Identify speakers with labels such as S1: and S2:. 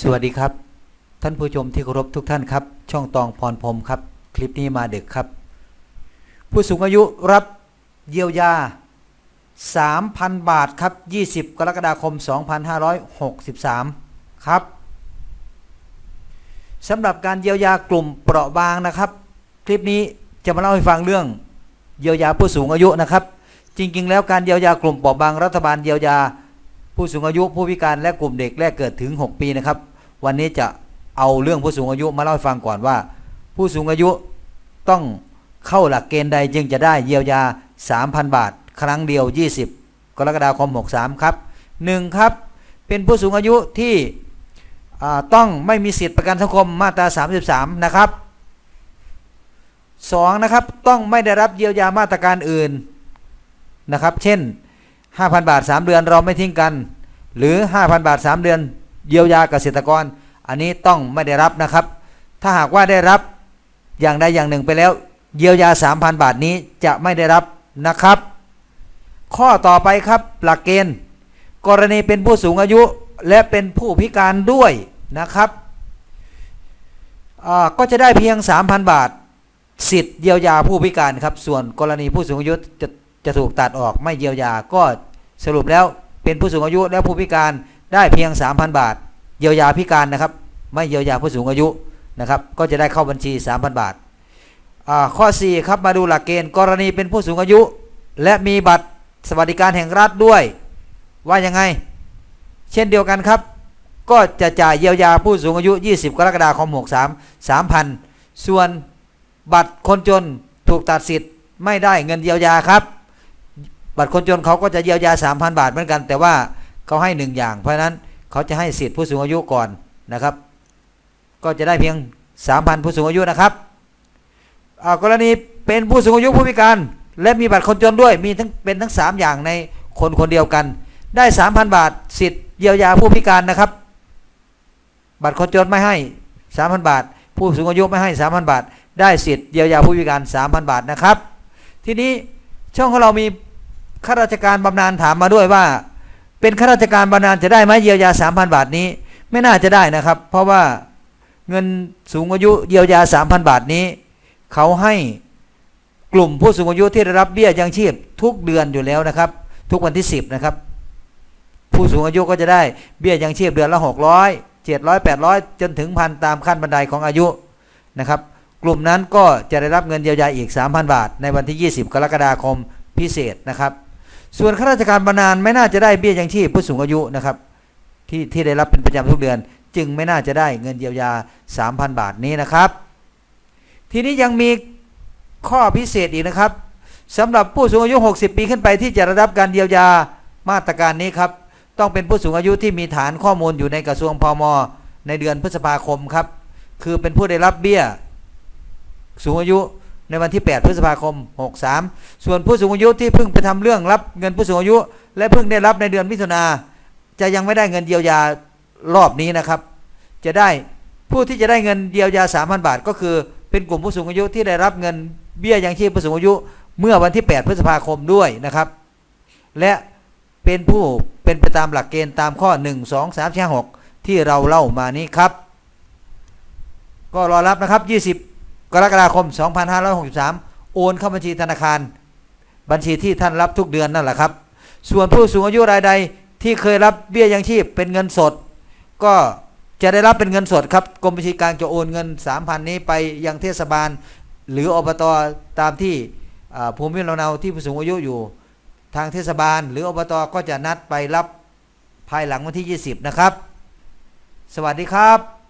S1: สวัสดีครับ ท่านผู้ชมที่เคารพทุกท่านครับ ช่องตองพรพรมครับ คลิปนี้มาเดึกครับ ผู้สูงอายุรับเยียวยา 3,000 บาทครับ 20 กรกฎาคม 2563 ครับสำหรับการเยียวยากลุ่มเปราะบางนะครับ คลิปนี้จะมาเล่าให้ฟังเรื่องเยียวยาผู้สูงอายุนะครับ จริง ๆ แล้วการเยียวยากลุ่มเปราะบางรัฐบาลเยียวยา ผู้สูงอายุผู้พิการและกลุ่มเด็กแรกเกิดถึง 6 ปีนะครับ วันนี้จะเอาเรื่องผู้สูงอายุมาเล่าให้ฟังก่อนว่า ผู้สูงอายุต้องเข้าหลักเกณฑ์ใดจึงจะได้เยียวยา 3,000 บาท ครั้งเดียว 20 กรกฎาคม 63 ครับ 1. ครับ เป็นผู้สูงอายุที่ต้องไม่มีสิทธิประกันสังคมมาตรา 33 นะครับ 2. นะครับ ต้องไม่ได้รับเยียวยามาตรการอื่นนะครับ เช่น 5,000 บาท 3 เดือนเราไม่ทิ้งกัน หรือ 5,000 บาท 3 เดือน เยียวยาเกษตรกร อันนี้ต้องไม่ได้รับนะครับ ถ้าหากว่าได้รับอย่างใดอย่างหนึ่งไปแล้ว เยียวยา 3,000 บาทนี้จะไม่ได้รับนะครับ ข้อต่อไปครับหลักเกณฑ์ กรณีเป็นผู้สูงอายุและเป็นผู้พิการด้วยนะครับก็จะได้เพียง 3,000 บาท สิทธิ์เยียวยาผู้พิการครับ ส่วนกรณีผู้สูงอายุจะ จะถูกตัดออกไม่เยียวยา ก็สรุปแล้วเป็นผู้สูงอายุและผู้พิการได้เพียง 3,000 บาท เยียวยาพิการนะครับ ไม่เยียวยาผู้สูงอายุนะครับ ก็จะได้เข้าบัญชี 3,000 บาท ข้อ 4 ครับมาดูหลักเกณฑ์กรณีเป็นผู้สูงอายุ และมีบัตรสวัสดิการแห่งรัฐด้วย ว่ายังไง เช่นเดียวกันครับ ก็จะจ่ายเยียวยาผู้สูงอายุ 20 กรกฎาคม 63 3,000 ส่วนบัตรคนจนถูกตัดสิทธิ์ไม่ได้เงินเยียวยาครับ บัตรคนจนเขาก็จะเยียวยา 3,000 บาทเหมือนกัน แต่ว่าเขาให้หนึ่งอย่าง เพราะนั้นเขาจะให้สิทธิผู้สูงอายุก่อนนะครับ ก็จะได้เพียง 3,000 ผู้สูงอายุนะครับกรณีเป็นผู้สูงอายุผู้พิการ และมีบัตรคนจนด้วยมีทั้งเป็นทั้ง 3 อย่างในคนคนเดียวกัน ได้ 3,000 บาท สิทธิเยียวยาผู้พิการนะครับ บัตรคนจนไม่ให้ 3,000 บาท ผู้สูงอายุไม่ให้ 3,000 บาท ได้สิทธิเยียวยาผู้พิการ 3,000 บาทนะครับ ทีนี้ช่องของเรามี ข้าราชการบำนาญถามมาด้วยว่า เป็นข้าราชการบำนาญจะได้ไหมเยียวยา 3,000 บาทนี้ ไม่น่าจะได้นะครับ เพราะว่าเงินสูงอายุเยียวยา 3,000 บาทนี้ เขาให้กลุ่มผู้สูงอายุที่ได้รับเบี้ยยังชีพทุกเดือนอยู่แล้วนะครับ ทุกวันที่ 10 นะครับ ผู้สูงอายุก็จะได้เบี้ยยังชีพเดือนละ 600 700 800 จนถึงพันตามขั้นบันไดของอายุนะครับ กลุ่มนั้นก็จะได้รับเงินเยียวยาอีก 3,000 บาท ในวันที่ 20 กรกฎาคมพิเศษนะครับ ส่วนข้าราชการบำนาญไม่น่าจะได้เบี้ยยังชีพผู้สูงอายุนะครับที่ที่ได้รับเป็นประจำทุกเดือน จึงไม่น่าจะได้เงินเยียวยา 3,000 บาทนี้นะครับ ทีนี้ยังมีข้อพิเศษอีกนะครับสำหรับผู้สูงอายุ 60 ปีขึ้นไปที่จะได้รับการเยียวยามาตรการนี้ครับ ต้องเป็นผู้สูงอายุที่มีฐานข้อมูลอยู่ในกระทรวงพมในเดือนพฤษภาคมครับ คือเป็นผู้ได้รับเบี้ย สูงอายุ ในวันที่ 8 พฤษภาคม 63 ส่วนผู้สูงอายุที่เพิ่งไปทำเรื่องรับเงินผู้สูงอายุ และเพิ่งได้รับในเดือนมิถุนาจะยังไม่ได้เงินเยียวยารอบนี้นะครับ จะได้ผู้ที่จะได้เงินเยียวยา 3,000 บาท ก็คือเป็นกลุ่มผู้สูงอายุที่ได้รับเงินเบี้ยยังชีพผู้สูงอายุเมื่อวันที่ 8 พฤษภาคมด้วยนะครับ และเป็นผู้เป็นไปตามหลักเกณฑ์ตามข้อ 1 2 3 6ที่เราเล่ามานี้ครับ ก็รอรับนะครับ 20 กรกฎาคม 2563 โอนเข้าบัญชีธนาคาร บัญชีที่ท่านรับทุกเดือนนั่นแหละครับ ส่วนผู้สูงอายุรายใดที่เคยรับเบี้ยยังชีพเป็นเงินสด ก็จะได้รับเป็นเงินสดครับกรมบัญชีกลางจะโอนเงิน 3,000 นี้ไปยังเทศบาล หรืออบตตามที่ภูมิลำเนาที่ผู้สูงอายุอยู่ทางเทศบาล หรืออบตก็จะนัดไปรับภายหลังวันที่ 20 นะครับ สวัสดีครับ